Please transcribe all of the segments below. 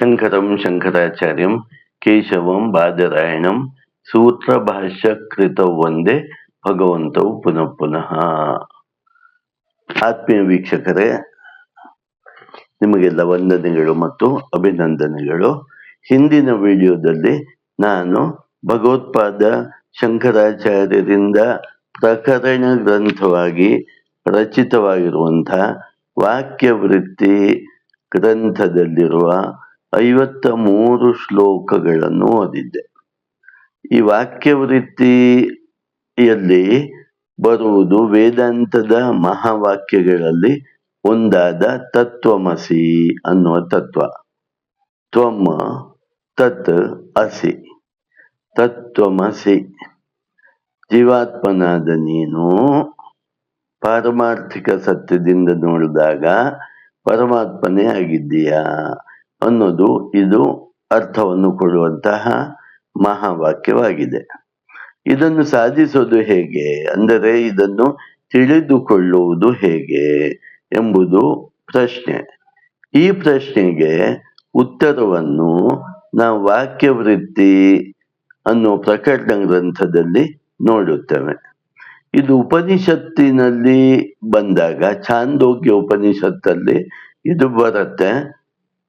ಶಂಕರಂ ಶಂಕರಾಚಾರ್ಯಂ ಕೇಶವಂ ಬಾದರಾಯಣಂ ಸೂತ್ರ ಭಾಷ್ಯ ಒಂದೇ ಭಗವಂತವು ಪುನಃ ಪುನಃ ಆತ್ಮೀಯ ವೀಕ್ಷಕರೇ, ನಿಮಗೆಲ್ಲ ವಂದನೆಗಳು ಮತ್ತು ಅಭಿನಂದನೆಗಳು. ಹಿಂದಿನ ವಿಡಿಯೋದಲ್ಲಿ ನಾನು ಭಗವತ್ಪಾದ ಶಂಕರಾಚಾರ್ಯರಿಂದ ಪ್ರಕರಣ ಗ್ರಂಥವಾಗಿ ರಚಿತವಾಗಿರುವಂತಹ ವಾಕ್ಯವೃತ್ತಿ ಗ್ರಂಥದಲ್ಲಿರುವ ಐವತ್ತ ಮೂರು ಶ್ಲೋಕಗಳನ್ನು ಓದಿದ್ದೆ. ಈ ವಾಕ್ಯವೃತ್ತಿಯಲ್ಲಿ ಬರುವುದು ವೇದಾಂತದ ಮಹಾವಾಕ್ಯಗಳಲ್ಲಿ ಒಂದಾದ ತತ್ವಮಸಿ ಅನ್ನುವ ತತ್ವ. ತ್ವಮ ತತ್ ಅಸಿ. ತತ್ವಮಸಿ. ಜೀವಾತ್ಮನಾದ ನೀನು ಪಾರಮಾರ್ಥಿಕ ಸತ್ಯದಿಂದ ನೋಡಿದಾಗ ಪರಮಾತ್ಮನೇ ಆಗಿದ್ದೀಯಾ? ಅನ್ನೋದು ಇದು ಅರ್ಥವನ್ನು ಕೊಡುವಂತಹ ಮಹಾವಾಕ್ಯವಾಗಿದೆ. ಇದನ್ನು ಸಾಧಿಸೋದು ಹೇಗೆ? ಅಂದರೆ ಇದನ್ನು ತಿಳಿದುಕೊಳ್ಳುವುದು ಹೇಗೆ ಎಂಬುದು ಪ್ರಶ್ನೆ. ಈ ಪ್ರಶ್ನೆಗೆ ಉತ್ತರವನ್ನು ನಾವು ವಾಕ್ಯವೃತ್ತಿ ಅನ್ನೋ ಪ್ರಕರಣ ಗ್ರಂಥದಲ್ಲಿ ನೋಡುತ್ತೇವೆ. ಇದು ಉಪನಿಷತ್ತಿನಲ್ಲಿ ಬಂದಾಗ ಛಾಂದೋಗ್ಯ ಉಪನಿಷತ್ತಲ್ಲಿ ಇದು ಬರುತ್ತೆ.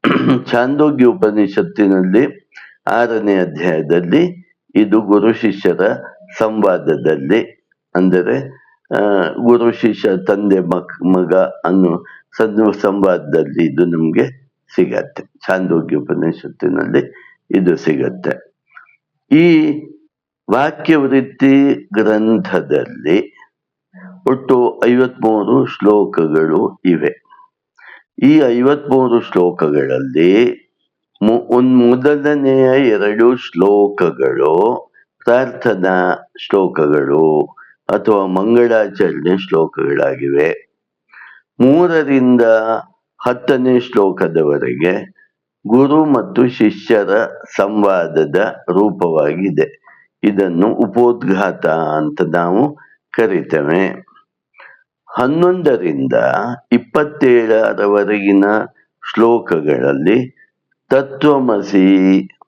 ಛಾಂದೋಗ್ಯ ಉಪನಿಷತ್ತಿನಲ್ಲಿ ಆರನೇ ಅಧ್ಯಾಯದಲ್ಲಿ ಇದು ಗುರು ಶಿಷ್ಯರ ಸಂವಾದದಲ್ಲಿ, ಅಂದರೆ ಗುರು ಶಿಷ್ಯ ತಂದೆ ಮಕ್, ಮಗ ಅನ್ನೋ ಸದ್ದು ಸಂವಾದದಲ್ಲಿ ಇದು ನಮಗೆ ಸಿಗತ್ತೆ. ಛಾಂದೋಗ್ಯ ಉಪನಿಷತ್ತಿನಲ್ಲಿ ಇದು ಸಿಗತ್ತೆ. ಈ ವಾಕ್ಯವೃತ್ತಿ ಗ್ರಂಥದಲ್ಲಿ ಒಟ್ಟು ಐವತ್ಮೂರು ಶ್ಲೋಕಗಳು ಇವೆ. ಈ ಐವತ್ಮೂರು ಶ್ಲೋಕಗಳಲ್ಲಿ ಮೊದಲನೆಯ ಎರಡು ಶ್ಲೋಕಗಳು ಪ್ರಾರ್ಥನಾ ಶ್ಲೋಕಗಳು ಅಥವಾ ಮಂಗಳಾಚರಣೆ ಶ್ಲೋಕಗಳಾಗಿವೆ. ಮೂರರಿಂದ ಹತ್ತನೇ ಶ್ಲೋಕದವರೆಗೆ ಗುರು ಮತ್ತು ಶಿಷ್ಯರ ಸಂವಾದದ ರೂಪವಾಗಿದೆ. ಇದನ್ನು ಉಪೋದ್ಘಾತ ಅಂತ ನಾವು ಕರಿತೇವೆ. ಹನ್ನೊಂದರಿಂದ ಇಪ್ಪತ್ತೇಳರವರೆಗಿನ ಶ್ಲೋಕಗಳಲ್ಲಿ ತತ್ವಮಸಿ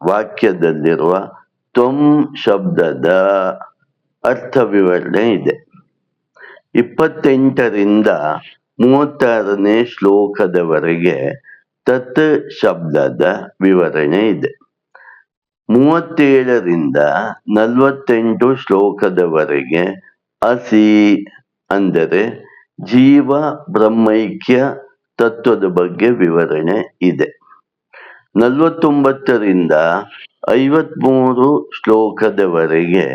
ವಾಕ್ಯದಲ್ಲಿರುವ ತ್ವಂ ಶಬ್ದದ ಅರ್ಥ ವಿವರಣೆ ಇದೆ. ಇಪ್ಪತ್ತೆಂಟರಿಂದ ಮೂವತ್ತಾರನೇ ಶ್ಲೋಕದವರೆಗೆ ತತ್ ಶಬ್ದದ ವಿವರಣೆ ಇದೆ. ಮೂವತ್ತೇಳರಿಂದ ನಲವತ್ತೆಂಟು ಶ್ಲೋಕದವರೆಗೆ ಅಸಿ ಅಂದರೆ ಜೀವ ಬ್ರಹ್ಮೈಕ್ಯ ತತ್ವದ ಬಗ್ಗೆ ವಿವರಣೆ ಇದೆ. ನಲವತ್ತೊಂಬತ್ತರಿಂದ ಐವತ್ಮೂರು ಶ್ಲೋಕದವರೆಗೆ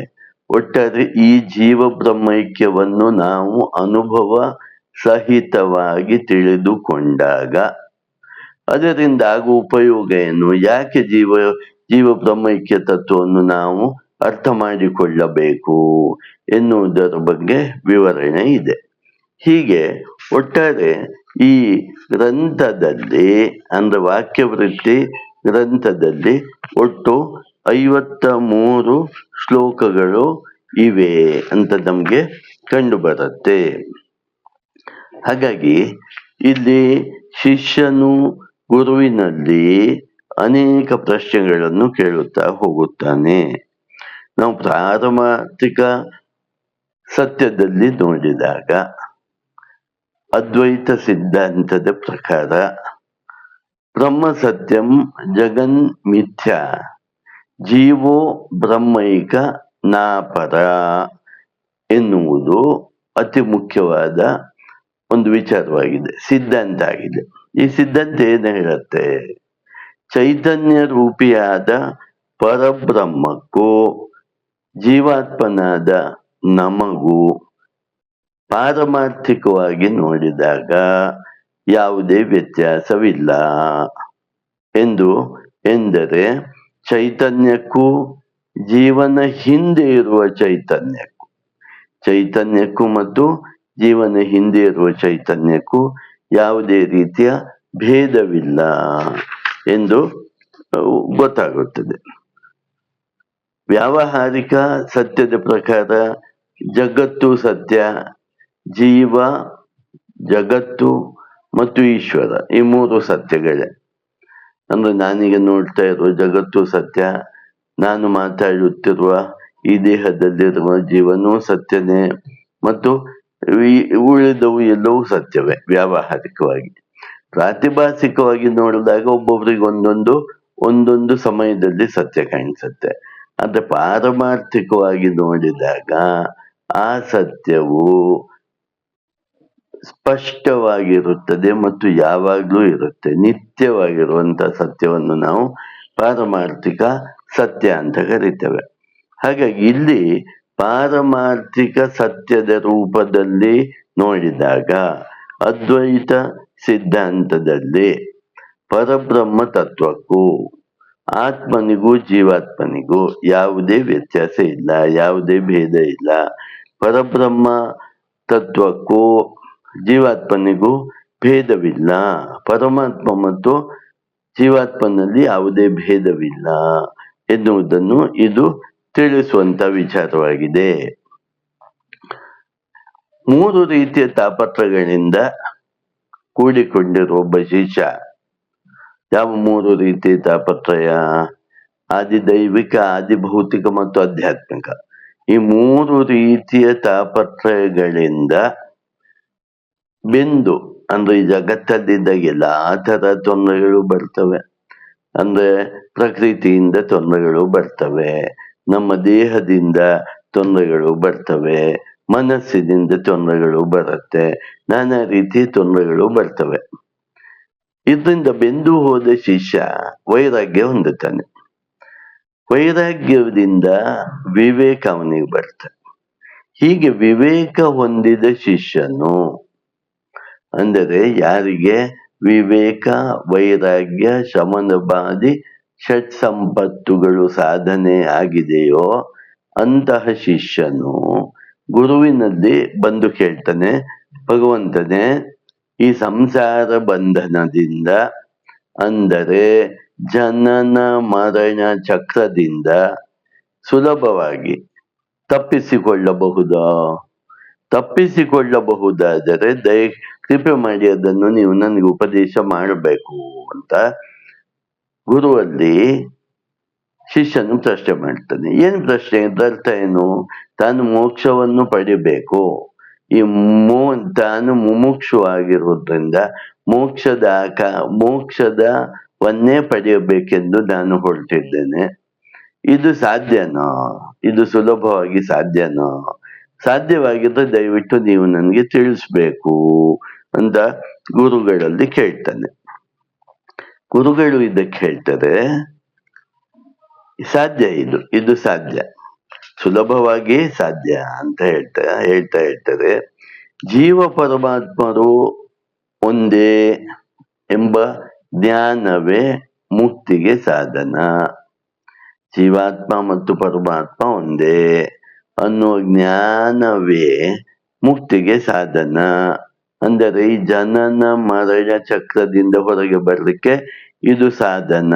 ಒಟ್ಟಾರೆ ಈ ಜೀವ ಬ್ರಹ್ಮೈಕ್ಯವನ್ನು ನಾವು ಅನುಭವ ಸಹಿತವಾಗಿ ತಿಳಿದುಕೊಂಡಾಗ ಅದರಿಂದ ಆಗುವ ಉಪಯೋಗ ಏನು? ಯಾಕೆ ಜೀವ ಜೀವ ಬ್ರಹ್ಮೈಕ್ಯ ತತ್ವವನ್ನು ನಾವು ಅರ್ಥ ಮಾಡಿಕೊಳ್ಳಬೇಕು ಎನ್ನುವುದರ ಬಗ್ಗೆ ವಿವರಣೆ ಇದೆ. ಹೀಗೆ ಒಟ್ಟಾರೆ ಈ ಗ್ರಂಥದಲ್ಲಿ, ಅಂದ್ರೆ ವಾಕ್ಯವೃತ್ತಿ ಗ್ರಂಥದಲ್ಲಿ ಒಟ್ಟು ಐವತ್ತ ಮೂರು ಶ್ಲೋಕಗಳು ಇವೆ ಅಂತ ನಮಗೆ ಕಂಡು ಬರುತ್ತೆ ಹಾಗಾಗಿ ಇಲ್ಲಿ ಶಿಷ್ಯನು ಗುರುವಿನಲ್ಲಿ ಅನೇಕ ಪ್ರಶ್ನೆಗಳನ್ನು ಕೇಳುತ್ತಾ ಹೋಗುತ್ತಾನೆ. ನಾವು ಪ್ರಾರಂಭಿಕ ಸತ್ಯದಲ್ಲಿ ನೋಡಿದಾಗ ಅದ್ವೈತ ಸಿದ್ಧಾಂತದ ಪ್ರಕಾರ ಬ್ರಹ್ಮ ಸತ್ಯಂ ಜಗನ್ ಮಿಥ್ಯ, ಜೀವೋ ಬ್ರಹ್ಮೈಕ ನಾಪರ ಎನ್ನುವುದು ಅತಿ ಮುಖ್ಯವಾದ ಒಂದು ವಿಚಾರವಾಗಿದೆ, ಸಿದ್ಧಾಂತ ಆಗಿದೆ. ಈ ಸಿದ್ಧಾಂತ ಏನು ಹೇಳುತ್ತೆ? ಚೈತನ್ಯ ರೂಪಿಯಾದ ಪರಬ್ರಹ್ಮಕ್ಕೂ, ಜೀವಾತ್ಮನಾದ ನಮಗೂ ಪಾರಮಾರ್ಥಿಕವಾಗಿ ನೋಡಿದಾಗ ಯಾವುದೇ ವ್ಯತ್ಯಾಸವಿಲ್ಲ ಎಂದು ಎಂದರೆ ಚೈತನ್ಯಕ್ಕೂ ಜೀವನ ಹಿಂದೆ ಇರುವ ಚೈತನ್ಯಕ್ಕೂ ಚೈತನ್ಯಕ್ಕೂ ಮತ್ತು ಜೀವನ ಹಿಂದೆ ಇರುವ ಚೈತನ್ಯಕ್ಕೂ ಯಾವುದೇ ರೀತಿಯ ಭೇದವಿಲ್ಲ ಎಂದು ಗೊತ್ತಾಗುತ್ತದೆ. ವ್ಯಾವಹಾರಿಕ ಸತ್ಯದ ಪ್ರಕಾರ ಜಗತ್ತು ಸತ್ಯ ಜೀವ, ಜಗತ್ತು ಮತ್ತು ಈಶ್ವರ. ಈ ಮೂರು ಸತ್ಯಗಳೇ. ಅಂದ್ರೆ ನಾನೀಗ ನೋಡ್ತಾ ಇರುವ ಜಗತ್ತು ಸತ್ಯ, ನಾನು ಮಾತಾಡುತ್ತಿರುವ ಈ ದೇಹದಲ್ಲಿರುವ ಜೀವನೂ ಸತ್ಯನೇ ಮತ್ತು ಉಳಿದವು ಎಲ್ಲವೂ ಸತ್ಯವೇ, ವ್ಯಾವಹಾರಿಕವಾಗಿ. ಪ್ರಾತಿಭಾಸಿಕವಾಗಿ ನೋಡಿದಾಗ ಒಬ್ಬೊಬ್ರಿಗೆ ಒಂದೊಂದು ಒಂದೊಂದು ಸಮಯದಲ್ಲಿ ಸತ್ಯ ಕಾಣಿಸುತ್ತೆ. ಆದ್ರೆ ಪಾರಮಾರ್ಥಿಕವಾಗಿ ನೋಡಿದಾಗ ಆ ಸತ್ಯವು ಸ್ಪಷ್ಟವಾಗಿರುತ್ತದೆ ಮತ್ತು ಯಾವಾಗ್ಲೂ ಇರುತ್ತೆ. ನಿತ್ಯವಾಗಿರುವಂತ ಸತ್ಯವನ್ನು ನಾವು ಪಾರಮಾರ್ಥಿಕ ಸತ್ಯ ಅಂತ ಕರಿತೇವೆ. ಹಾಗಾಗಿ ಇಲ್ಲಿ ಪಾರಮಾರ್ಥಿಕ ಸತ್ಯದ ರೂಪದಲ್ಲಿ ನೋಡಿದಾಗ ಅದ್ವೈತ ಸಿದ್ಧಾಂತದಲ್ಲಿ ಪರಬ್ರಹ್ಮ ತತ್ವಕ್ಕೂ, ಆತ್ಮನಿಗೂ, ಜೀವಾತ್ಮನಿಗೂ ಯಾವುದೇ ವ್ಯತ್ಯಾಸ ಇಲ್ಲ, ಯಾವುದೇ ಭೇದ ಇಲ್ಲ. ಪರಬ್ರಹ್ಮ ತತ್ವಕ್ಕೂ ಜೀವಾತ್ಮನಿಗೂ ಭೇದವಿಲ್ಲ. ಪರಮಾತ್ಮ ಮತ್ತು ಜೀವಾತ್ಮನಲ್ಲಿ ಯಾವುದೇ ಭೇದವಿಲ್ಲ ಎನ್ನುವುದನ್ನು ಇದು ತಿಳಿಸುವಂತ ವಿಚಾರವಾಗಿದೆ. ಮೂರು ರೀತಿಯ ತಾಪತ್ರಗಳಿಂದ ಕೂಡಿಕೊಂಡಿರುವ ಒಬ್ಬ ಶಿಷ್ಯ ಯಾವ ಮೂರು ರೀತಿಯ ತಾಪತ್ರಯ? ಆದಿ ದೈವಿಕ ಆದಿ ಭೌತಿಕ ಮತ್ತು ಆಧ್ಯಾತ್ಮಿಕ. ಈ ಮೂರು ರೀತಿಯ ತಾಪತ್ರಯಗಳಿಂದ ಬಿಂದು ಅಂದ್ರೆ ಈ ಜಗತ್ತಲ್ಲಿದ್ದಾಗ ಎಲ್ಲಾ ತರ ತೊಂದರೆಗಳು ಬರ್ತವೆ. ಅಂದ್ರೆ ಪ್ರಕೃತಿಯಿಂದ ತೊಂದರೆಗಳು ಬರ್ತವೆ. ನಮ್ಮ ದೇಹದಿಂದ ತೊಂದರೆಗಳು ಬರ್ತವೆ. ಮನಸ್ಸಿನಿಂದ ತೊಂದರೆಗಳು ಬರುತ್ತೆ. ನಾನಾ ರೀತಿ ತೊಂದರೆಗಳು ಬರ್ತವೆ. ಇದರಿಂದ ಬೆಂದು ಹೋದ ಶಿಷ್ಯ ವೈರಾಗ್ಯ ಹೊಂದುತ್ತಾನೆ. ವೈರಾಗ್ಯದಿಂದ ವಿವೇಕ ಅವನಿಗೆ ಬರ್ತದೆ ಹೀಗೆ ವಿವೇಕ ಹೊಂದಿದ ಶಿಷ್ಯನು ಅಂದರೆ ಯಾರಿಗೆ? ವಿವೇಕ, ವೈರಾಗ್ಯ ಶಮನಬಾದಿ ಷಟ್ ಸಂಪತ್ತುಗಳು ಸಾಧನೆ ಆಗಿದೆಯೋ? ಅಂತಹ ಶಿಷ್ಯನು ಗುರುವಿನಲ್ಲಿ ಬಂದು ಕೇಳ್ತಾನೆ, ಭಗವಂತನೇ, ಈ ಸಂಸಾರ ಬಂಧನದಿಂದ ಅಂದರೆ ಜನನ ಮರಣ ಚಕ್ರದಿಂದ ಸುಲಭವಾಗಿ ತಪ್ಪಿಸಿಕೊಳ್ಳಬಹುದು? ತಪ್ಪಿಸಿಕೊಳ್ಳಬಹುದಾದರೆ ದಯ ಕೃಪೆ ಮಾಡಿ ಅದನ್ನು ನೀವು ನನಗೆ ಉಪದೇಶ ಮಾಡಬೇಕು ಅಂತ ಗುರುವಲ್ಲಿ ಶಿಷ್ಯನು ಪ್ರಶ್ನೆ ಮಾಡ್ತಾನೆ. ಏನು ಪ್ರಶ್ನೆ? ಅರ್ಥ ಏನು? ತಾನು ಮೋಕ್ಷವನ್ನು ಪಡಿಬೇಕು. ಈ ಮೋ, ತಾನು ಮುಮುಕ್ಷು ಆಗಿರುವುದರಿಂದ ಮೋಕ್ಷದ ಕ ಮೋಕ್ಷದ ವನ್ನೇ ಪಡೆಯಬೇಕೆಂದು ನಾನು ಹೊರಟಿದ್ದೇನೆ. ಇದು ಸಾಧ್ಯನೋ? ಇದು ಸುಲಭವಾಗಿ ಸಾಧ್ಯನೋ? ಸಾಧ್ಯವಾಗಿದ್ರೆ ದಯವಿಟ್ಟು ನೀವು ನನಗೆ ತಿಳಿಸ್ಬೇಕು ಅಂತ ಗುರುಗಳಲ್ಲಿ ಕೇಳ್ತಾನೆ. ಗುರುಗಳು ಇದಕ್ಕೆ ಹೇಳ್ತಾರೆ, ಸಾಧ್ಯ ಇದು ಇದು ಸಾಧ್ಯ, ಸುಲಭವಾಗಿ ಸಾಧ್ಯ ಅಂತ ಹೇಳ್ತಾ ಹೇಳ್ತಾ ಹೇಳ್ತಾರೆ. ಜೀವ ಪರಮಾತ್ಮರು ಒಂದೇ ಎಂಬ ಜ್ಞಾನವೇ ಮುಕ್ತಿಗೆ ಸಾಧನ. ಜೀವಾತ್ಮ ಮತ್ತು ಪರಮಾತ್ಮ ಒಂದೇ. ಅನ್ನುವ ಜ್ಞಾನವೇ ಮುಕ್ತಿಗೆ ಸಾಧನ. ಅಂದರೆ ಈ ಜನನ ಮರಣ ಚಕ್ರದಿಂದ ಹೊರಗೆ ಬರಲಿಕ್ಕೆ ಇದು ಸಾಧನ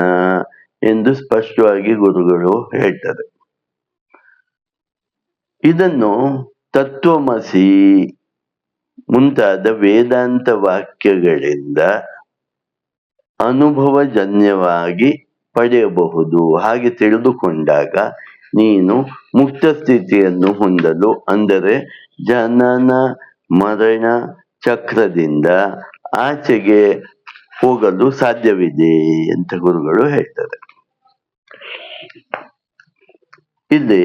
ಎಂದು ಸ್ಪಷ್ಟವಾಗಿ ಗುರುಗಳು ಹೇಳ್ತಾರೆ. ಇದನ್ನು ತತ್ವಮಸಿ ಮುಂತಾದ ವೇದಾಂತ ವಾಕ್ಯಗಳಿಂದ ಅನುಭವಜನ್ಯವಾಗಿ ಪಡೆಯಬಹುದು. ಹಾಗೆ ತಿಳಿದುಕೊಂಡಾಗ ನೀನು ಮುಕ್ತ ಸ್ಥಿತಿಯನ್ನು ಹೊಂದಲು ಅಂದರೆ ಜನನ ಮರಣ ಚಕ್ರದಿಂದ ಆಚೆಗೆ ಹೋಗಲು ಸಾಧ್ಯವಿದೆ ಅಂತ ಗುರುಗಳು ಹೇಳ್ತಾರೆ. ಇಲ್ಲಿ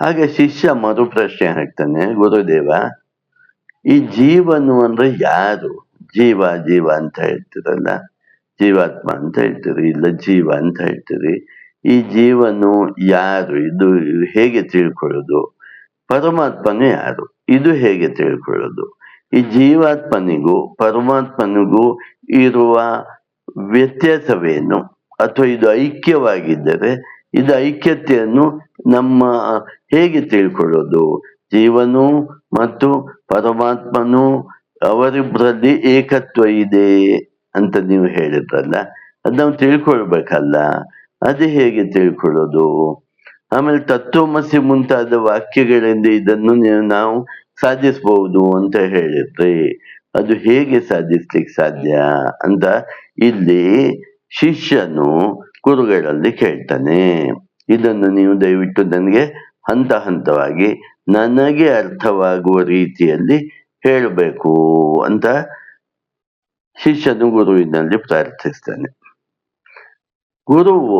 ಹಾಗೆ ಶಿಷ್ಯ ಮರು ಪ್ರಶ್ನೆ ಹಾಕ್ತಾನೆ, ಗುರುದೇವ, ಈ ಜೀವನು ಅಂದ್ರೆ ಯಾರು? ಜೀವ ಜೀವ ಅಂತ ಹೇಳ್ತಿರಲ್ಲ? ಜೀವಾತ್ಮ ಅಂತ ಹೇಳ್ತೀರಿ ಇಲ್ಲ ಜೀವ ಅಂತ ಹೇಳ್ತೀರಿ? ಈ ಜೀವನು ಯಾರು? ಇದು ಹೇಗೆ ತಿಳ್ಕೊಳ್ಳೋದು? ಪರಮಾತ್ಮನು ಯಾರು? ಇದು ಹೇಗೆ ತಿಳ್ಕೊಳ್ಳೋದು? ಈ ಜೀವಾತ್ಮನಿಗೂ ಪರಮಾತ್ಮನಿಗೂ ಇರುವ ವ್ಯತ್ಯಾಸವೇನು? ಅಥವಾ ಇದು ಐಕ್ಯವಾಗಿದ್ದರೆ ಇದು ಐಕ್ಯತೆಯನ್ನು ನಮ್ಮ ಹೇಗೆ ತಿಳ್ಕೊಳ್ಳೋದು? ಜೀವನು ಮತ್ತು ಪರಮಾತ್ಮನು ಅವರಿಬ್ಬರಲ್ಲಿ ಏಕತ್ವ ಇದೆ ಅಂತ ನೀವು ಹೇಳಿದ್ರಲ್ಲ, ಅದನ್ನು ತಿಳ್ಕೊಳ್ಬೇಕಲ್ಲ. ಅದು ಹೇಗೆ ತಿಳ್ಕೊಳ್ಳೋದು? ಆಮೇಲೆ ತತ್ವಮಸಿ ಮುಂತಾದ ವಾಕ್ಯಗಳಿಂದ ಇದನ್ನು ನಾವು ಸಾಧಿಸಬಹುದು ಅಂತ ಹೇಳಿದ್ರಿ ಅದು ಹೇಗೆ ಸಾಧಿಸ್ಲಿಕ್ಕೆ ಸಾಧ್ಯ ಅಂತ ಇಲ್ಲಿ ಶಿಷ್ಯನು ಗುರುಗಳಲ್ಲಿ ಕೇಳ್ತಾನೆ. ಇದನ್ನು ನೀವು ದಯವಿಟ್ಟು ನನಗೆ ಹಂತ ಹಂತವಾಗಿ ನನಗೆ ಅರ್ಥವಾಗುವ ರೀತಿಯಲ್ಲಿ ಹೇಳಬೇಕು ಅಂತ ಶಿಷ್ಯನು ಗುರುವಿನಲ್ಲಿ ಪ್ರಾರ್ಥಿಸ್ತಾನೆ. ಗುರುವು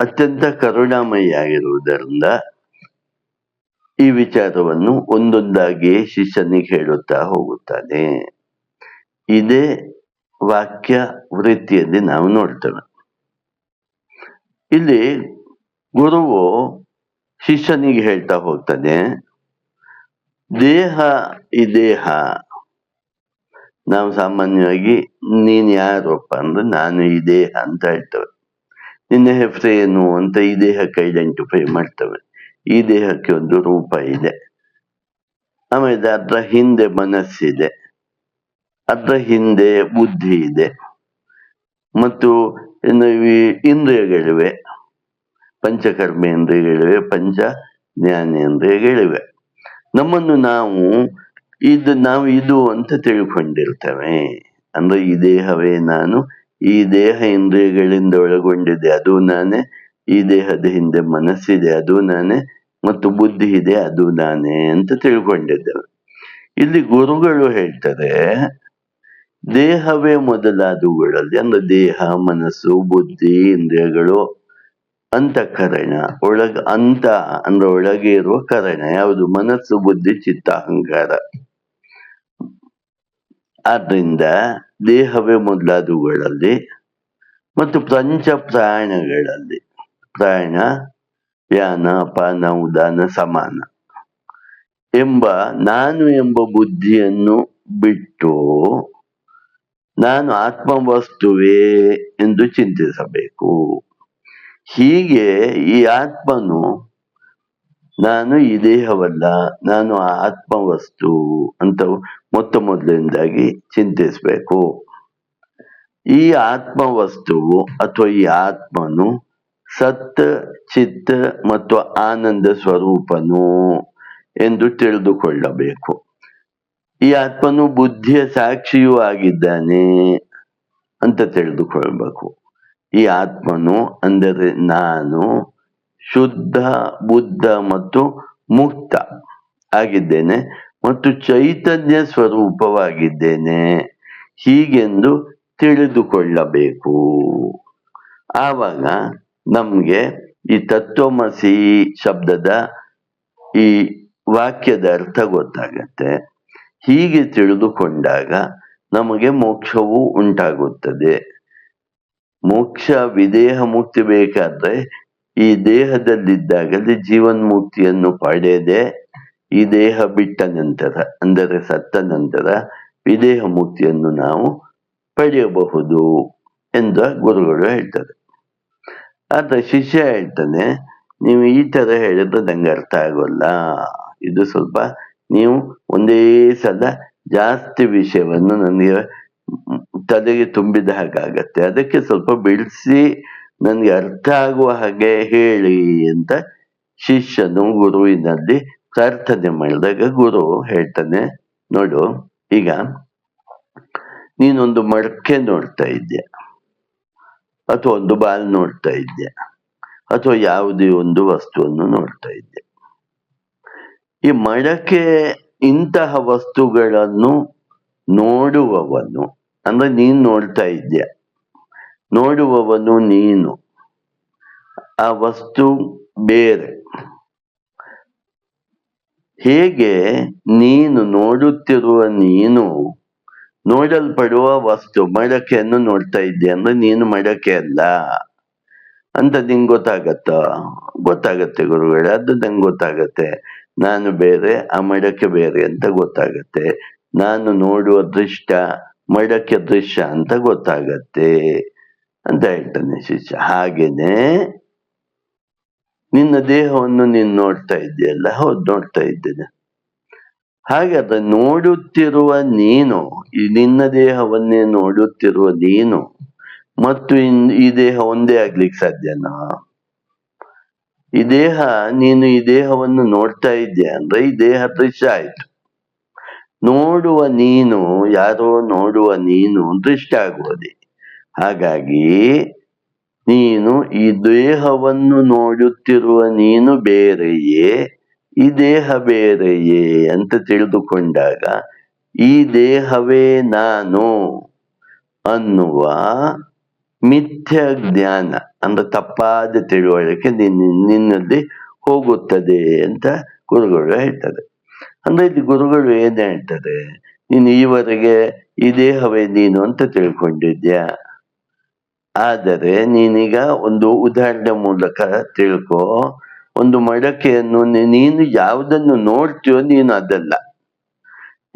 ಅತ್ಯಂತ ಕರುಣಾಮಯಿಯಾಗಿರುವುದರಿಂದ ಈ ವಿಚಾರವನ್ನು ಒಂದೊಂದಾಗಿ ಶಿಷ್ಯನಿಗೆ ಹೇಳುತ್ತಾ ಹೋಗುತ್ತಾನೆ. ಇದೇ ವಾಕ್ಯ ವೃತ್ತಿಯಲ್ಲಿ ನಾವು ನೋಡ್ತೇವೆ. ಇಲ್ಲಿ ಗುರುವು ಶಿಷ್ಯನಿಗೆ ಹೇಳ್ತಾ ಹೋಗ್ತಾನೆ, ದೇಹ ಈ ದೇಹ. ನಾವು ಸಾಮಾನ್ಯವಾಗಿ ನೀನ್ ಯಾರಪ್ಪ ಅಂದ್ರೆ ನಾನು ಈ ದೇಹ ಅಂತ ಹೇಳ್ತೇವೆ. ನಿನ್ನ ಹೆಫ್ರೆ ಅಂತ ಈ ದೇಹಕ್ಕೆ ಐಡೆಂಟಿಫೈ ಮಾಡ್ತವೆ. ಈ ದೇಹಕ್ಕೆ ಒಂದು ರೂಪ ಇದೆ. ಆಮೇಲೆ ಅದರ ಹಿಂದೆ ಮನಸ್ಸಿದೆ ಅದರ ಹಿಂದೆ ಬುದ್ಧಿ ಇದೆ. ಮತ್ತು ಇಂದ್ರಿಯಗಳಿವೆ. ಪಂಚಕರ್ಮೇಂದ್ರಿಯಗಳಿವೆ ಪಂಚ ಜ್ಞಾನೇಂದ್ರಿಯಗಳಿವೆ ನಮ್ಮನ್ನು ನಾವು ಇದು ನಾವು ಇದು ಅಂತ ತಿಳ್ಕೊಂಡಿರ್ತೇವೆ. ಅಂದ್ರೆ ಈ ದೇಹವೇ ನಾನು ಈ ದೇಹ ಇಂದ್ರಿಯಗಳಿಂದ ಒಳಗೊಂಡಿದೆ ಅದು ನಾನೇ. ಈ ದೇಹದ ಹಿಂದೆ ಮನಸ್ಸಿದೆ, ಅದು ನಾನೇ. ಮತ್ತು ಬುದ್ಧಿ ಇದೆ, ಅದು ನಾನೇ ಅಂತ ತಿಳ್ಕೊಂಡಿದ್ದೆ. ಇಲ್ಲಿ ಗುರುಗಳು ಹೇಳ್ತಾರೆ, ದೇಹವೇ ಮೊದಲಾದವುಗಳಲ್ಲಿ, ಅಂದ್ರೆ ದೇಹ, ಮನಸ್ಸು, ಬುದ್ಧಿ, ಇಂದ್ರಿಯಗಳು ಅಂತಃಕರಣ ಒಳಗ ಅಂತ, ಅಂದ್ರೆ ಒಳಗೆ ಇರುವ ಕರಣ, ಯಾವುದು? ಮನಸ್ಸು, ಬುದ್ಧಿ, ಚಿತ್ತ, ಅಹಂಕಾರ. ಆದ್ರಿಂದ ದೇಹವೇ ಮೊದಲಾದವುಗಳಲ್ಲಿ ಮತ್ತು ಪಂಚ ಪ್ರಾಯಣಗಳಲ್ಲಿ ಪ್ರಾಯಣ ಯಾನ ಪಾನ, ಉದಾನ, ಸಮಾನ ಎಂಬ ನಾನು ಎಂಬ ಬುದ್ಧಿಯನ್ನು ಬಿಟ್ಟು ನಾನು ಆತ್ಮವಸ್ತುವೇ ಎಂದು ಚಿಂತಿಸಬೇಕು. ಹೀಗೆ ಈ ಆತ್ಮನು ನಾನು ಈ ದೇಹವಲ್ಲ, ನಾನು ಆತ್ಮವಸ್ತು ಅಂತ ಮೊತ್ತ ಮೊದಲಿಂದಾಗಿ ಚಿಂತಿಸಬೇಕು. ಈ ಆತ್ಮವಸ್ತುವು ಅಥವಾ ಈ ಆತ್ಮನು ಸತ್ ಚಿತ್ತ ಮತ್ತು ಆನಂದ ಸ್ವರೂಪನು ಎಂದು ತಿಳಿದುಕೊಳ್ಳಬೇಕು. ಈ ಆತ್ಮನು ಬುದ್ಧಿಯ ಸಾಕ್ಷಿಯೂ ಆಗಿದ್ದಾನೆ ಅಂತ ತಿಳಿದುಕೊಳ್ಬೇಕು. ಈ ಆತ್ಮನು ಅಂದರೆ ನಾನು ಶುದ್ಧ, ಬುದ್ಧ ಮತ್ತು ಮುಕ್ತ ಆಗಿದ್ದೇನೆ ಮತ್ತು ಚೈತನ್ಯ ಸ್ವರೂಪವಾಗಿದ್ದೇನೆ. ಹೀಗೆಂದು ತಿಳಿದುಕೊಳ್ಳಬೇಕು. ಆವಾಗ ನಮ್ಗೆ ಈ ತತ್ವಮಸಿ ಶಬ್ದದ ಈ ವಾಕ್ಯದ ಅರ್ಥ ಗೊತ್ತಾಗತ್ತೆ. ಹೀಗೆ ತಿಳಿದುಕೊಂಡಾಗ ನಮಗೆ ಮೋಕ್ಷವು ಉಂಟಾಗುತ್ತದೆ. ಮೋಕ್ಷ, ವಿದೇಹ, ಮುಕ್ತಿ ಬೇಕಾದ್ರೆ ಈ ದೇಹದಲ್ಲಿದ್ದಾಗಲೇ ಜೀವನ್ ಪಡೆದೆ ಈ ದೇಹ ಬಿಟ್ಟ ನಂತರ, ಅಂದರೆ ಸತ್ತ ನಂತರ ವಿದೇಹ ಮುಕ್ತಿಯನ್ನು ನಾವು ಪಡೆಯಬಹುದು ಎಂದ ಗುರುಗಳು ಹೇಳ್ತಾರೆ. ಆತ ಶಿಷ್ಯ ಹೇಳ್ತಾನೆ, ನೀವು ಈ ತರ ಹೇಳಿದ್ರೆ ನಂಗೆ ಅರ್ಥ ಆಗೋಲ್ಲ. ಇದು ಸ್ವಲ್ಪ ನೀವು ಒಂದೇ ಸಲ ಜಾಸ್ತಿ ವಿಷಯವನ್ನು ನನಗೆ ತಲೆಗೆ ತುಂಬಿದ ಹಾಗಾಗತ್ತೆ. ಅದಕ್ಕೆ ಸ್ವಲ್ಪ ಬಿಡಿಸಿ ನನಗೆ ಅರ್ಥ ಆಗುವ ಹಾಗೆ ಹೇಳಿ ಅಂತ ಶಿಷ್ಯನು ಗುರುವಿನಲ್ಲಿ ಪ್ರಾರ್ಥನೆ ಮಾಡಿದಾಗ ಗುರು ಹೇಳ್ತಾನೆ, ನೋಡು, ಈಗ ನೀನೊಂದು ಮಡಕೆ ನೋಡ್ತಾ ಇದ್ಯಾ? ಅಥವಾ ಒಂದು ಬಾಲ್ ನೋಡ್ತಾ ಇದ್ಯಾ? ಅಥವಾ ಯಾವುದೇ ಒಂದು ವಸ್ತುವನ್ನು ನೋಡ್ತಾ ಇದ್ದೆ ಈ ಮಡಕೆ ಇಂತಹ ವಸ್ತುಗಳನ್ನು ನೋಡುವವನು, ಅಂದ್ರೆ ನೀನ್ ನೋಡ್ತಾ ಇದ್ಯಾ? ನೋಡುವವನು ನೀನು. ಆ ವಸ್ತು ಬೇರೆ. ಹೇಗೆ ನೀನು ನೋಡುತ್ತಿರುವ ನೀನು ನೋಡಲ್ಪಡುವ ವಸ್ತು ಮಡಕೆಯನ್ನು ನೋಡ್ತಾ ಇದ್ದೆ ಅಂದ್ರೆ ನೀನು ಮಡಕೆ ಅಲ್ಲ. ಅಂತ ನಿಂಗೆ ಗೊತ್ತಾಗತ್ತ? ಗೊತ್ತಾಗತ್ತೆ ಗುರುಗಳೇ, ಅದು ನಂಗೆ ಗೊತ್ತಾಗತ್ತೆ. ನಾನು ಬೇರೆ, ಆ ಮಡಕೆ ಬೇರೆ ಅಂತ ಗೊತ್ತಾಗತ್ತೆ. ನಾನು ನೋಡುವ ದೃಷ್ಟ ಮಡಕೆ ದೃಶ್ಯ ಅಂತ ಗೊತ್ತಾಗತ್ತೆ. ಅಂತ ಹೇಳ್ತಾನೆ ಶಿಷ್ಯ. ಹಾಗೇನೆ ನಿನ್ನ ದೇಹವನ್ನು ನೀನು ನೋಡ್ತಾ ಇದ್ದೀಯಲ್ಲ, ಹೌದು ನೋಡ್ತಾ ಇದ್ದೇನೆ. ಹಾಗೆ ಅದ ನೋಡುತ್ತಿರುವ ನೀನು, ಈ ನಿನ್ನ ದೇಹವನ್ನೇ ನೋಡುತ್ತಿರುವ ನೀನು, ಮತ್ತು ಈ ದೇಹ ಒಂದೇ ಆಗ್ಲಿಕ್ಕೆ ಸಾಧ್ಯನಾ? ಈ ದೇಹ, ನೀನು ಈ ದೇಹವನ್ನು ನೋಡ್ತಾ ಇದ್ದೀಯ ಅಂದ್ರೆ ಈ ದೇಹ ದೃಶ್ಯ ಆಯ್ತು. ನೋಡುವ ನೀನು, ಯಾರೋ ನೋಡುವ ನೀನು ದೃಷ್ಟ ಆಗುವುದೇ. ಹಾಗಾಗಿ ನೀನು ಈ ದೇಹವನ್ನು ನೋಡುತ್ತಿರುವ ನೀನು ಬೇರೆಯೇ, ಈ ದೇಹ ಬೇರೆಯೇ ಅಂತ ತಿಳಿದುಕೊಂಡಾಗ, ಈ ದೇಹವೇ ನಾನು ಅನ್ನುವ ಮಿಥ್ಯ ಜ್ಞಾನ, ಅಂದ್ರೆ ತಪ್ಪಾದ ತಿಳುವಳಿಕೆ ನಿನ್ನ ನಿನ್ನಲ್ಲಿ ಹೋಗುತ್ತದೆ ಅಂತ ಗುರುಗಳು ಹೇಳ್ತಾರೆ. ಅಂದ್ರೆ ಇದು ಗುರುಗಳು ಏನ್ ಹೇಳ್ತಾರೆ? ನೀನು ಈವರೆಗೆ ಈ ದೇಹವೇ ನೀನು ಅಂತ ತಿಳ್ಕೊಂಡಿದ್ಯಾ? ಆದರೆ ನೀನೀಗ ಒಂದು ಉದಾಹರಣೆ ಮೂಲಕ ತಿಳ್ಕೊ. ಒಂದು ಮಡಕೆಯನ್ನು ನೀನು ಯಾವುದನ್ನು ನೋಡ್ತೀಯೋ ನೀನು ಅದಲ್ಲ.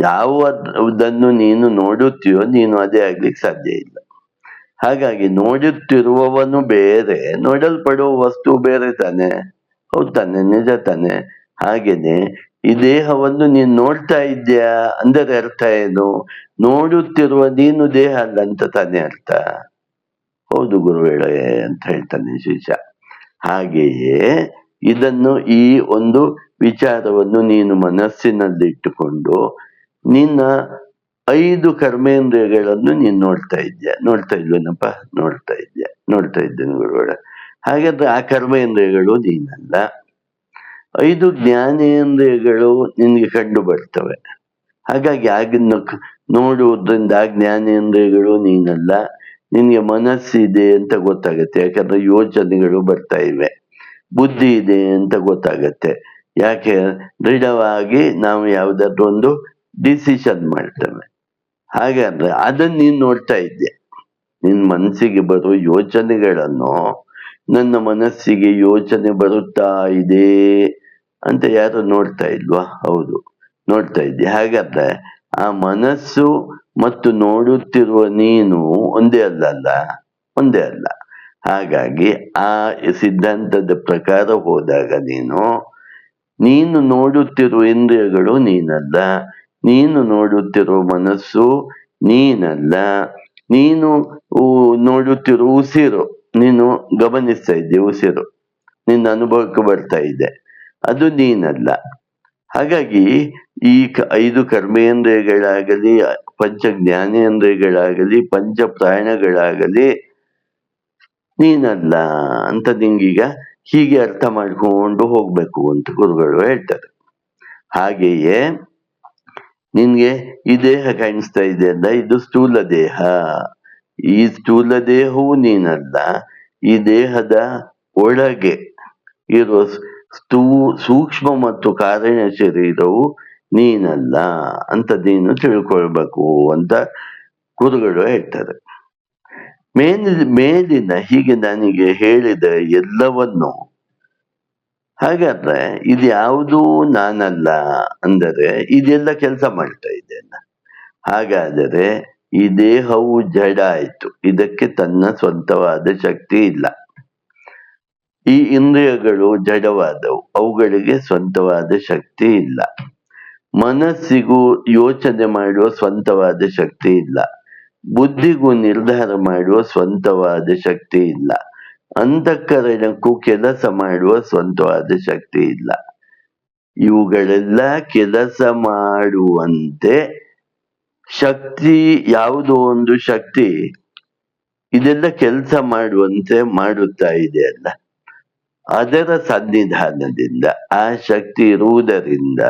ಯಾವುದನ್ನು ನೀನು ನೋಡುತ್ತೀಯೋ ನೀನು ಅದೇ ಆಗ್ಲಿಕ್ಕೆ ಸಾಧ್ಯ ಇಲ್ಲ. ಹಾಗಾಗಿ ನೋಡುತ್ತಿರುವವನು ಬೇರೆ, ನೋಡಲ್ಪಡುವ ವಸ್ತು ಬೇರೆ ತಾನೆ. ಹೌದು ತಾನೆ, ನಿಜ ತಾನೆ. ಹಾಗೇನೆ ಈ ದೇಹವನ್ನು ನೀನು ನೋಡ್ತಾ ಇದ್ದೀಯಾ? ಅಂದರೆ ಅರ್ಥ ಏನು? ನೋಡುತ್ತಿರುವ ನೀನು ದೇಹ ಅಲ್ಲ ಅಂತ ತಾನೇ ಅರ್ಥ. ಹೌದು ಗುರುಗಳೇ ಅಂತ ಹೇಳ್ತಾನೆ ಶಿಷ್ಯ. ಹಾಗೆಯೇ ಇದನ್ನು ಈ ಒಂದು ವಿಚಾರವನ್ನು ನೀನು ಮನಸ್ಸಿನಲ್ಲಿಟ್ಟುಕೊಂಡು ನಿನ್ನ ಐದು ಕರ್ಮೇಂದ್ರಿಯಗಳನ್ನು ನೀನು ನೋಡ್ತಾ ಇದ್ದೀಯ ನೋಡ್ತಾ ಇದ್ವೇನಪ್ಪ? ನೋಡ್ತಾ ಇದ್ಯಾ? ನೋಡ್ತಾ ಇದ್ದೇನೆ ಗುರುಗಳ ಹಾಗಾದ್ರೆ ಆ ಕರ್ಮೇಂದ್ರಿಯಗಳು ನೀನಲ್ಲ. ಐದು ಜ್ಞಾನೇಂದ್ರಿಯಗಳು ನಿನಗೆ ಕಂಡು ಬರ್ತವೆ. ಹಾಗಾಗಿ ಆಗಿನ ನೋಡುವುದರಿಂದ ಜ್ಞಾನೇಂದ್ರಿಯಗಳು ನೀನಲ್ಲ. ನಿನಗೆ ಮನಸ್ಸಿದೆ ಅಂತ ಗೊತ್ತಾಗತ್ತೆ. ಯಾಕಂದ್ರೆ ಯೋಚನೆಗಳು ಬರ್ತಾ ಇವೆ. ಬುದ್ಧಿ ಇದೆ ಅಂತ ಗೊತ್ತಾಗತ್ತೆ. ಯಾಕೆ? ದೃಢವಾಗಿ ನಾವು ಯಾವ್ದಾದ್ರು ಒಂದು ಡಿಸಿಷನ್ ಮಾಡ್ತೇವೆ. ಹಾಗಾದ್ರೆ ಅದನ್ನ ನೀನ್ ನೋಡ್ತಾ ಇದ್ದೆ. ನಿನ್ ಮನಸ್ಸಿಗೆ ಬರುವ ಯೋಚನೆಗಳನ್ನು ನನ್ನ ಮನಸ್ಸಿಗೆ ಯೋಚನೆ ಬರುತ್ತಾ ಇದೆ ಅಂತ ಯಾರು ನೋಡ್ತಾ ಇಲ್ವಾ? ಹೌದು, ನೋಡ್ತಾ ಇದ್ದೆ. ಹಾಗಾದ್ರೆ ಆ ಮನಸ್ಸು ಮತ್ತು ನೋಡುತ್ತಿರುವ ನೀನು ಒಂದೇ ಅಲ್ಲಲ್ಲ? ಅಲ್ಲ ಒಂದೇ ಅಲ್ಲ. ಹಾಗಾಗಿ ಆ ಸಿದ್ಧಾಂತದ ಪ್ರಕಾರ ಹೋದಾಗ ನೀನು ನೀನು ನೋಡುತ್ತಿರುವ ಇಂದ್ರಿಯಗಳು ನೀನಲ್ಲ. ನೀನು ನೋಡುತ್ತಿರುವ ಮನಸ್ಸು ನೀನಲ್ಲ. ನೀನು ನೋಡುತ್ತಿರುವ ಉಸಿರು, ನೀನು ಗಮನಿಸ್ತಾ ಇದ್ದೀಯ, ಉಸಿರು. ನಿನ್ನ ಅನುಭವಕ್ಕೆ ಬರ್ತಾ ಇದೆ. ಅದು ನೀನಲ್ಲ. ಹಾಗಾಗಿ ಈ ಐದು ಕರ್ಮೇಂದ್ರಿಯಗಳಾಗಲಿ ಪಂಚ ಜ್ಞಾನೇಂದ್ರಿಯಗಳಾಗಲಿ ಪಂಚ ಪ್ರಾಣಗಳಾಗಲಿ ನೀನಲ್ಲ ಅಂತ ನಿಂಗೀಗ ಹೀಗೆ ಅರ್ಥ ಮಾಡ್ಕೊಂಡು ಹೋಗ್ಬೇಕು ಅಂತ ಗುರುಗಳು ಹೇಳ್ತಾರೆ. ಹಾಗೆಯೇ ನಿನ್ಗೆ ಈ ದೇಹ ಕಾಣಿಸ್ತಾ ಇದೆ ಅಲ್ಲ, ಇದು ಸ್ಥೂಲ ದೇಹ. ಈ ಸ್ಥೂಲ ದೇಹವು ನೀನಲ್ಲ, ಈ ದೇಹದ ಒಳಗೆ ಇರುವ ಸ್ಥೂ ಸೂಕ್ಷ್ಮ ಮತ್ತು ಕಾರಣ ಶರೀರವು ನೀನಲ್ಲ ಅಂತ ನೀನು ತಿಳ್ಕೊಳ್ಬೇಕು ಅಂತ ಗುರುಗಳು ಹೇಳ್ತಾರೆ. ಮೇಲಿನ ಮೇಲಿನ ಹೀಗೆ ನನಗೆ ಹೇಳಿದ ಎಲ್ಲವನ್ನು ಹಾಗಾದ್ರೆ ಇದು ಯಾವುದು ನಾನಲ್ಲ ಅಂದರೆ ಇದೆಲ್ಲ ಕೆಲಸ ಮಾಡ್ತಾ ಇದ್ದೇನೆ. ಹಾಗಾದರೆ ಈ ದೇಹವು ಜಡ ಆಯ್ತು ಇದಕ್ಕೆ ತನ್ನ ಸ್ವಂತವಾದ ಶಕ್ತಿ ಇಲ್ಲ. ಈ ಇಂದ್ರಿಯಗಳು ಜಡವಾದವು, ಅವುಗಳಿಗೆ ಸ್ವಂತವಾದ ಶಕ್ತಿ ಇಲ್ಲ. ಮನಸ್ಸಿಗೂ ಯೋಚನೆ ಮಾಡುವ ಸ್ವಂತವಾದ ಶಕ್ತಿ ಇಲ್ಲ. ಬುದ್ಧಿಗೂ ನಿರ್ಧಾರ ಮಾಡುವ ಸ್ವಂತವಾದ ಶಕ್ತಿ ಇಲ್ಲ. ಅಂತಃಕರಣಕ್ಕೂ ಕೆಲಸ ಮಾಡುವ ಸ್ವಂತವಾದ ಶಕ್ತಿ ಇಲ್ಲ. ಇವುಗಳೆಲ್ಲ ಕೆಲಸ ಮಾಡುವಂತೆ ಶಕ್ತಿ, ಯಾವುದೋ ಒಂದು ಶಕ್ತಿ ಇದೆಲ್ಲ ಕೆಲಸ ಮಾಡುವಂತೆ ಮಾಡುತ್ತಾ ಇದೆ ಅಲ್ಲ. ಅದರ ಸನ್ನಿಧಾನದಿಂದ, ಆ ಶಕ್ತಿ ಇರುವುದರಿಂದ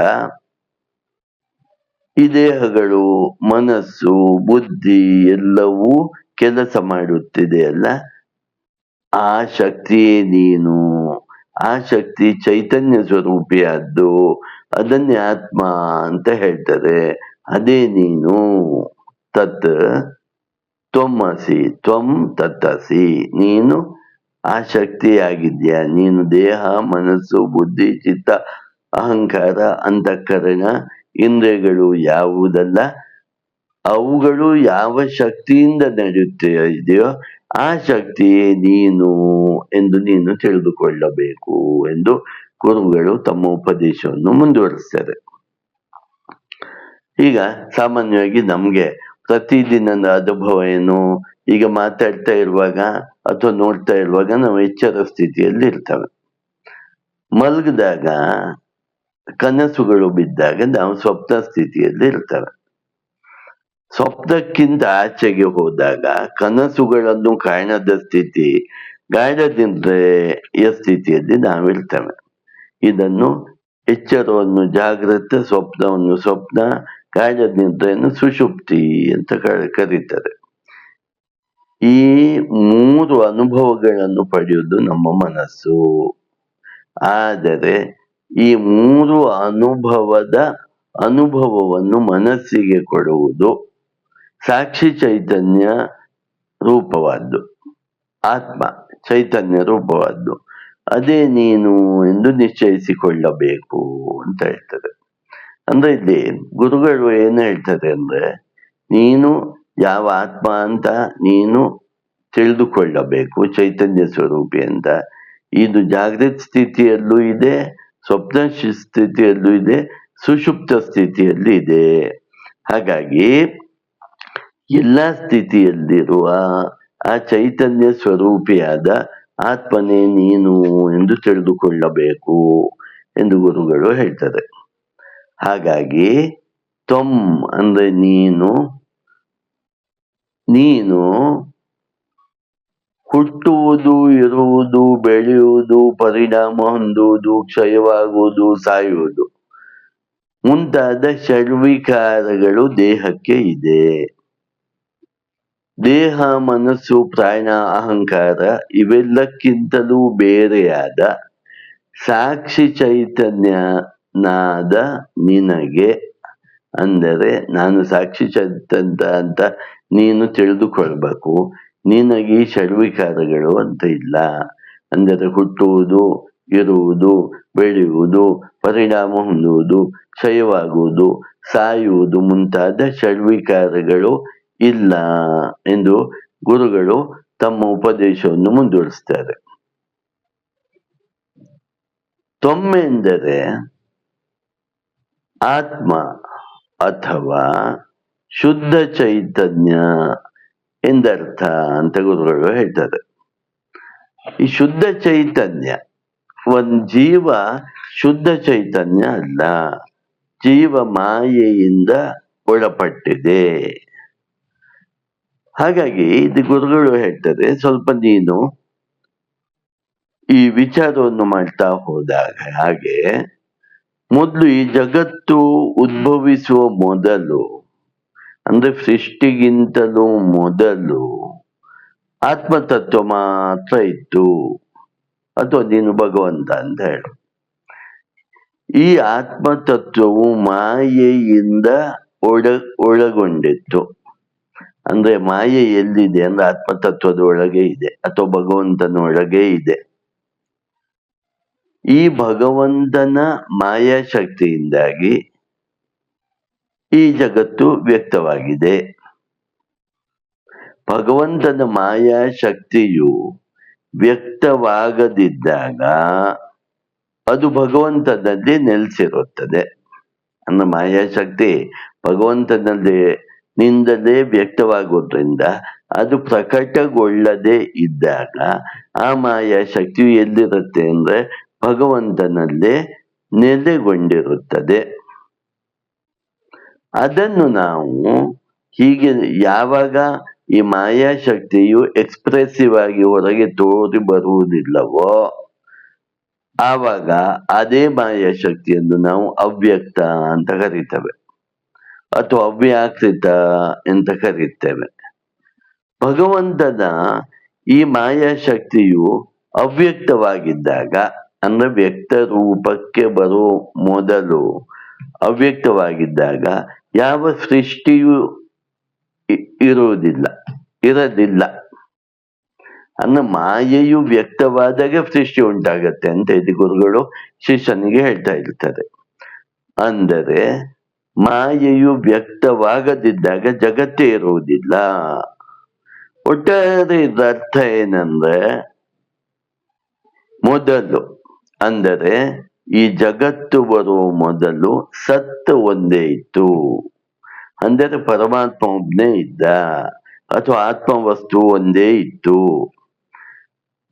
ಈ ದೇಹಗಳು, ಮನಸ್ಸು, ಬುದ್ಧಿ ಎಲ್ಲವೂ ಕೆಲಸ ಮಾಡುತ್ತಿದೆ ಅಲ್ಲ? ಆ ಶಕ್ತಿಯೇ ನೀನು. ಆ ಶಕ್ತಿ ಚೈತನ್ಯ ಸ್ವರೂಪಿಯಾದ್ದು. ಅದನ್ನೇ ಆತ್ಮ ಅಂತ ಹೇಳ್ತಾರೆ. ಅದೇ ನೀನು. ತತ್ ತ್ವಮಸಿ, ತ್ವಂ ತತ್ತಸಿ. ನೀನು ಆ ಶಕ್ತಿಯಾಗಿದ್ಯಾ ನೀನು ದೇಹ, ಮನಸ್ಸು, ಬುದ್ಧಿ, ಚಿತ್ತ, ಅಹಂಕಾರ, ಅಂತಃಕರಣ, ಇಂದ್ರಿಯಗಳು ಯಾವುದಲ್ಲ? ಅವುಗಳು ಯಾವ ಶಕ್ತಿಯಿಂದ ನಡೆಯುತ್ತಿದೆಯೋ ಆ ಶಕ್ತಿಯೇ ನೀನು ಎಂದು ನೀನು ತಿಳಿದುಕೊಳ್ಳಬೇಕು ಎಂದು ಗುರುಗಳು ತಮ್ಮ ಉಪದೇಶವನ್ನು ಮುಂದುವರಿಸ್ತಾರೆ ಈಗ ಸಾಮಾನ್ಯವಾಗಿ ನಮ್ಗೆ ಪ್ರತಿದಿನದ ಅನುಭವ ಏನು? ಈಗ ಮಾತಾಡ್ತಾ ಇರುವಾಗ ಅಥವಾ ನೋಡ್ತಾ ಇರುವಾಗ ನಾವು ಎಚ್ಚರ ಸ್ಥಿತಿಯಲ್ಲಿ ಇರ್ತವೆ. ಮಲಗಿದಾಗ, ಕನಸುಗಳು ಬಿದ್ದಾಗ ನಾವು ಸ್ವಪ್ನ ಸ್ಥಿತಿಯಲ್ಲಿ ಇರ್ತವೆ. ಸ್ವಪ್ನಕ್ಕಿಂತ ಆಚೆಗೆ ಹೋದಾಗ ಕನಸುಗಳನ್ನು ಕಾಣದ ಸ್ಥಿತಿ ಗಾಢ ನಿದ್ರೆಯ ಸ್ಥಿತಿಯಲ್ಲಿ ನಾವಿರ್ತೇವೆ ಇದನ್ನು ಎಚ್ಚರವನ್ನು ಜಾಗೃತ ಸ್ವಪ್ನವನ್ನು, ಸ್ವಪ್ನ ಗಾಢ ನಿದ್ರೆಯನ್ನು ಸುಷುಪ್ತಿ ಅಂತ ಕರೀತಾರೆ. ಈ ಮೂರು ಅನುಭವಗಳನ್ನು ಪಡೆಯುವುದು ನಮ್ಮ ಮನಸ್ಸು. ಆದರೆ ಈ ಮೂರು ಅನುಭವದ ಅನುಭವವನ್ನು ಮನಸ್ಸಿಗೆ ಕೊಡುವುದು ಸಾಕ್ಷಿ ಚೈತನ್ಯ ರೂಪವಾದ್ದು. ಆತ್ಮ ಚೈತನ್ಯ ರೂಪವಾದ್ದು. ಅದೇ ನೀನು ಎಂದು ನಿಶ್ಚಯಿಸಿಕೊಳ್ಳಬೇಕು ಅಂತ ಹೇಳ್ತಾರೆ ಅಂದ್ರೆ ಇಲ್ಲಿ ಗುರುಗಳು ಏನು ಹೇಳ್ತಾರೆ ಅಂದ್ರೆ ನೀನು ಯಾವ ಆತ್ಮ ಅಂತ ನೀನು ತಿಳಿದುಕೊಳ್ಳಬೇಕು. ಚೈತನ್ಯ ಸ್ವರೂಪಿ ಅಂತ. ಇದು ಜಾಗೃತ ಸ್ಥಿತಿಯಲ್ಲೂ ಇದೆ, ಸ್ವಪ್ನ ಸ್ಥಿತಿಯಲ್ಲೂ ಇದೆ, ಸುಷುಪ್ತ ಸ್ಥಿತಿಯಲ್ಲಿ ಇದೆ. ಹಾಗಾಗಿ ಎಲ್ಲ ಸ್ಥಿತಿಯಲ್ಲಿರುವ ಆ ಚೈತನ್ಯ ಸ್ವರೂಪಿಯಾದ ಆತ್ಮನೇ ನೀನು ಎಂದು ತಿಳಿದುಕೊಳ್ಳಬೇಕು ಎಂದು ಗುರುಗಳು ಹೇಳ್ತಾರೆ. ಹಾಗಾಗಿ ತೊಮ್ ಅಂದ್ರೆ ನೀನು ನೀನು ಹುಟ್ಟುವುದು, ಇರುವುದು, ಬೆಳೆಯುವುದು, ಪರಿಣಾಮ ಹೊಂದುವುದು, ಕ್ಷಯವಾಗುವುದು, ಸಾಯುವುದು. ಮುಂತಾದ ಷಡ್ವಿಕಾರಗಳು ದೇಹಕ್ಕೆ ಇದೆ. ದೇಹ, ಮನಸ್ಸು, ಪ್ರಾಣ, ಅಹಂಕಾರ ಇವೆಲ್ಲಕ್ಕಿಂತಲೂ ಬೇರೆಯಾದ ಸಾಕ್ಷಿ ಚೈತನ್ಯನಾದ ನಿನಗೆ ಅಂದರೆ ನಾನು ಸಾಕ್ಷಿ ಚೈತನ್ಯ ಅಂತ ನೀನು ತಿಳಿದುಕೊಳ್ಬೇಕು. ನಿನಗೆ ಷಡ್ವಿಕಾರಗಳು ಅಂತ ಇಲ್ಲ. ಅಂದರೆ ಹುಟ್ಟುವುದು, ಇರುವುದು, ಬೆಳೆಯುವುದು, ಪರಿಣಾಮ ಹೊಂದುವುದು, ಕ್ಷಯವಾಗುವುದು, ಸಾಯುವುದು ಮುಂತಾದ ಷಡ್ವಿಕಾರಗಳು ಇಲ್ಲ ಎಂದು ಗುರುಗಳು ತಮ್ಮ ಉಪದೇಶವನ್ನು ಮುಂದುವರಿಸ್ತಾರೆ ತೊಮ್ಮೆ ಎಂದರೆ ಆತ್ಮ. ಅಥವಾ ಶುದ್ಧ ಚೈತನ್ಯ ಎಂದರ್ಥ ಅಂತ ಗುರುಗಳು ಹೇಳ್ತಾರೆ. ಈ ಶುದ್ಧ ಚೈತನ್ಯ, ಒಂದ್ ಜೀವ ಶುದ್ಧ ಚೈತನ್ಯ ಅಲ್ಲ, ಜೀವ ಮಾಯೆಯಿಂದ ಒಳಪಟ್ಟಿದೆ. ಹಾಗಾಗಿ ಇದು ಗುರುಗಳು ಹೇಳ್ತಾರೆ, ಸ್ವಲ್ಪ ನೀನು ಈ ವಿಚಾರವನ್ನು ಮಾಡ್ತಾ ಹೋದಾಗ ಹಾಗೆ ಮೊದಲು ಈ ಜಗತ್ತು ಉದ್ಭವಿಸುವ ಮೊದಲು, ಅಂದ್ರೆ ಸೃಷ್ಟಿಗಿಂತಲೂ ಮೊದಲು ಆತ್ಮತತ್ವ ಮಾತ್ರ ಇತ್ತು. ಅಥವಾ ನೀನು ಭಗವಂತ ಅಂತ ಹೇಳು. ಈ ಆತ್ಮತತ್ವವು ಮಾಯೆಯಿಂದ ಒಳ, ಒಳಗೊಂಡಿತ್ತು. ಅಂದ್ರೆ ಮಾಯೆ ಎಲ್ಲಿದೆ ಅಂದ್ರೆ ಆತ್ಮತತ್ವದ ಒಳಗೆ ಇದೆ, ಅಥವಾ ಭಗವಂತನ ಒಳಗೆ ಇದೆ. ಈ ಭಗವಂತನ ಮಾಯಾ ಶಕ್ತಿಯಿಂದಾಗಿ ಈ ಜಗತ್ತು ವ್ಯಕ್ತವಾಗಿದೆ. ಭಗವಂತನ ಮಾಯಾ ಶಕ್ತಿಯು ವ್ಯಕ್ತವಾಗದಿದ್ದಾಗ ಅದು ಭಗವಂತನಲ್ಲಿ ನೆಲೆಸಿರುತ್ತದೆ. ಅನ್ನ ಮಾಯಾಶಕ್ತಿ ಭಗವಂತನಲ್ಲಿ ನಿಂದಲೇ ವ್ಯಕ್ತವಾಗೋದ್ರಿಂದ ಅದು ಪ್ರಕಟಗೊಳ್ಳದೆ ಇದ್ದಾಗ ಆ ಮಾಯಾಶಕ್ತಿಯು ಎಲ್ಲಿರುತ್ತೆ ಅಂದ್ರೆ ಭಗವಂತನಲ್ಲೇ ನೆಲೆಗೊಂಡಿರುತ್ತದೆ. ಅದನ್ನು ನಾವು ಹೀಗೆ ಯಾವಾಗ ಈ ಮಾಯಾಶಕ್ತಿಯು ಎಕ್ಸ್ಪ್ರೆಸಿವ್ ಆಗಿ ಹೊರಗೆ ತೋರಿ ಬರುವುದಿಲ್ಲವೋ, ಆವಾಗ ಅದೇ ಮಾಯಾಶಕ್ತಿಯನ್ನು ನಾವು ಅವ್ಯಕ್ತ ಅಂತ ಕರೀತೇವೆ. ಅಥವಾ ಅವ್ಯಾಕೃತ ಅಂತ ಕರೀತೇವೆ. ಭಗವಂತನ ಈ ಮಾಯಾಶಕ್ತಿಯು ಅವ್ಯಕ್ತವಾಗಿದ್ದಾಗ ಅಂದ್ರೆ ವ್ಯಕ್ತ ರೂಪಕ್ಕೆ ಬರೋ ಮೊದಲು ಅವ್ಯಕ್ತವಾಗಿದ್ದಾಗ ಯಾವ ಸೃಷ್ಟಿಯು ಇರುವುದಿಲ್ಲ, ಇರದಿಲ್ಲ. ಅಂದ್ರೆ ಮಾಯೆಯು ವ್ಯಕ್ತವಾದಾಗ ಸೃಷ್ಟಿ ಉಂಟಾಗತ್ತೆ ಅಂತ ಇದು ಗುರುಗಳು ಶಿಷ್ಯನಿಗೆ ಹೇಳ್ತಾ ಇರ್ತಾರೆ. ಅಂದರೆ ಮಾಯೆಯು ವ್ಯಕ್ತವಾಗದಿದ್ದಾಗ ಜಗತ್ತೇ ಇರುವುದಿಲ್ಲ. ಒಟ್ಟಾರೆ ಇದರ್ಥ ಏನಂದ್ರೆ ಮೊದಲು ಅಂದರೆ ಈ ಜಗತ್ತು ಬರುವ ಮೊದಲು ಸತ್ತು ಒಂದೇ ಇತ್ತು. ಅಂದರೆ ಪರಮಾತ್ಮ ಒಬ್ನೇ ಇದ್ದ, ಅಥವಾ ಆತ್ಮ ವಸ್ತು ಒಂದೇ ಇತ್ತು.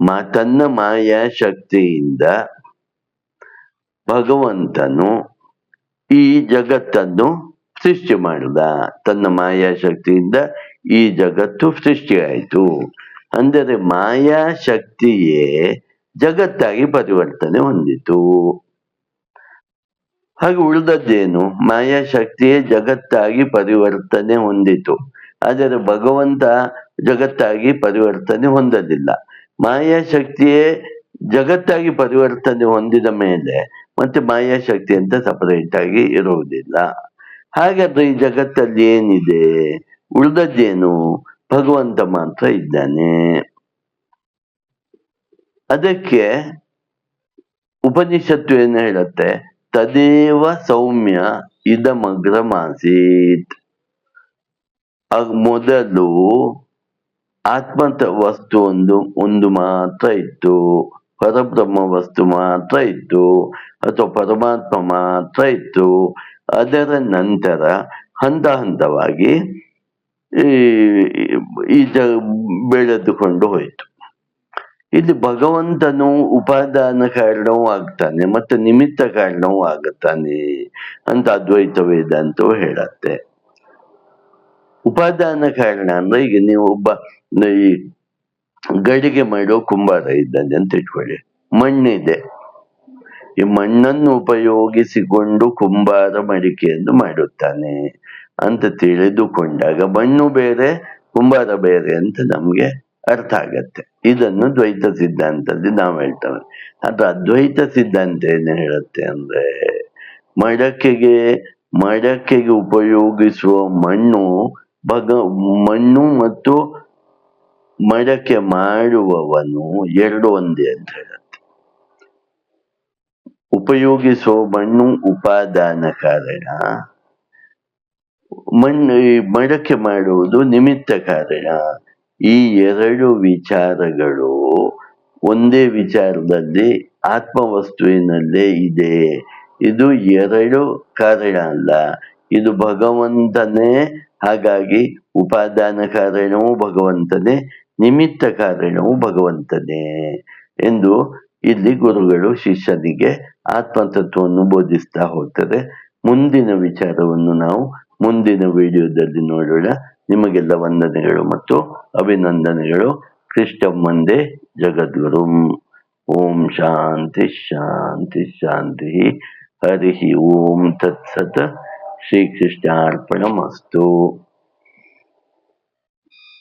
ಮಾ, ತನ್ನ ಮಾಯಾ ಶಕ್ತಿಯಿಂದ ಭಗವಂತನು ಈ ಜಗತ್ತನ್ನು ಸೃಷ್ಟಿ ಮಾಡಿದ. ತನ್ನ ಮಾಯಾ ಶಕ್ತಿಯಿಂದ ಈ ಜಗತ್ತು ಸೃಷ್ಟಿಯಾಯಿತು ಅಂದರೆ ಮಾಯಾ ಶಕ್ತಿಯೇ ಜಗತ್ತಾಗಿ ಪರಿವರ್ತನೆ ಹೊಂದಿತು. ಹಾಗೆ ಉಳಿದದ್ದೇನು? ಮಾಯಾ ಶಕ್ತಿಯೇ ಜಗತ್ತಾಗಿ ಪರಿವರ್ತನೆ ಹೊಂದಿತು. ಆದರೆ ಭಗವಂತ ಜಗತ್ತಾಗಿ ಪರಿವರ್ತನೆ ಹೊಂದಲಿಲ್ಲ. ಮಾಯಾ ಶಕ್ತಿಯೇ ಜಗತ್ತಾಗಿ ಪರಿವರ್ತನೆ ಹೊಂದಿದ ಮೇಲೆ ಮತ್ತೆ ಮಾಯಾ ಶಕ್ತಿ ಅಂತ ಸಪರೇಟ್ ಆಗಿ ಇರುವುದಿಲ್ಲ. ಹಾಗಾದ್ರೆ ಈ ಜಗತ್ತಲ್ಲಿ ಏನಿದೆ? ಉಳಿದದ್ದೇನು? ಭಗವಂತ ಮಾತ್ರ ಇದ್ದಾನೆ. ಅದಕ್ಕೆ ಉಪನಿಷತ್ತು ಏನು ಹೇಳುತ್ತೆ, ತದೇವ ಸೌಮ್ಯ ಇದಮಗ್ರ ಮಾಸೀತ್ ಮೊದಲು ಆತ್ಮ ವಸ್ತು ಒಂದು ಒಂದು ಮಾತ್ರ ಇತ್ತು. ಪರಬ್ರಹ್ಮ ವಸ್ತು ಮಾತ್ರ ಇತ್ತು. ಅಥವಾ ಪರಮಾತ್ಮ ಮಾತ್ರ ಇತ್ತು. ಅದರ ನಂತರ ಹಂತ ಹಂತವಾಗಿ ಈ ಬೆಳೆದುಕೊಂಡು ಹೋಯಿತು. ಇಲ್ಲಿ ಭಗವಂತನು ಉಪಾದಾನ ಕಾರಣವೂ ಆಗ್ತಾನೆ, ಮತ್ತು ನಿಮಿತ್ತ ಕಾರಣವೂ ಆಗುತ್ತಾನೆ ಅಂತ ಅದ್ವೈತ ವೇದಾಂತವು ಹೇಳತ್ತೆ. ಉಪಾದಾನ ಕಾರಣ ಅಂದ್ರೆ ಈಗ ನೀವು ಒಬ್ಬ ಈ ಗಡಿಗೆ ಮಾಡೋ ಕುಂಬಾರ ಇದ್ದಾನೆ ಅಂತ ಇಟ್ಕೊಳ್ಳಿ. ಮಣ್ಣಿದೆ. ಈ ಮಣ್ಣನ್ನು ಉಪಯೋಗಿಸಿಕೊಂಡು ಕುಂಬಾರ ಮಡಿಕೆಯನ್ನು ಮಾಡುತ್ತಾನೆ ಅಂತ ತಿಳಿದುಕೊಂಡಾಗ ಮಣ್ಣು ಬೇರೆ, ಕುಂಬಾರ ಬೇರೆ ಅಂತ ನಮ್ಗೆ ಅರ್ಥ ಆಗತ್ತೆ. ಇದನ್ನು ದ್ವೈತ ಸಿದ್ಧಾಂತದಲ್ಲಿ ನಾವು ಹೇಳ್ತೇವೆ. ಅದು ಅದ್ವೈತ ಸಿದ್ಧಾಂತ ಏನು ಹೇಳುತ್ತೆ ಅಂದ್ರೆ, ಮಡಕೆಗೆ ಮಡಕೆಗೆ ಉಪಯೋಗಿಸುವ ಮಣ್ಣು ಭಗ ಮಣ್ಣು ಮತ್ತು ಮಡಕೆ ಮಾಡುವವನು ಎರಡು ಒಂದೇ ಅಂತ ಹೇಳುತ್ತೆ. ಉಪಯೋಗಿಸುವ ಮಣ್ಣು ಉಪಾದಾನ ಕಾರಣ. ಮಣ್ಣು ಮಡಕೆ ಮಾಡುವುದು ನಿಮಿತ್ತ ಕಾರಣ. ಈ ಎರಡು ವಿಚಾರಗಳು ಒಂದೇ ವಿಚಾರದಲ್ಲಿ, ಆತ್ಮವಸ್ತುವಿನಲ್ಲೇ ಇದೆ. ಇದು ಎರಡು ಕಾರಣ ಅಲ್ಲ. ಇದು ಭಗವಂತನೇ, ಹಾಗಾಗಿ ಉಪಾದಾನ ಕಾರಣವೂ ಭಗವಂತನೇ, ನಿಮಿತ್ತ ಕಾರಣವೂ ಭಗವಂತನೇ ಎಂದು ಇಲ್ಲಿ ಗುರುಗಳು ಶಿಷ್ಯನಿಗೆ ಆತ್ಮತತ್ವವನ್ನು ಬೋಧಿಸ್ತಾ ಹೋಗ್ತಾರೆ. ಮುಂದಿನ ವಿಚಾರವನ್ನು ನಾವು ಮುಂದಿನ ವಿಡಿಯೋದಲ್ಲಿ ನೋಡೋಣ. ನಿಮಗೆಲ್ಲ ವಂದನೆಗಳು ಮತ್ತು ಅಭಿನಂದನೆಗಳು. ಮಂದೆ ಜಗದ್ಗುರು. ಓಂ ಶಾಂತಿ ಶಾಂತಿ ಶಾಂತಿ. ಹರಿ ಓಂ ತತ್ಸತ್ ಶ್ರೀಕೃಷ್ಣಾರ್ಪಣಮಸ್ತು.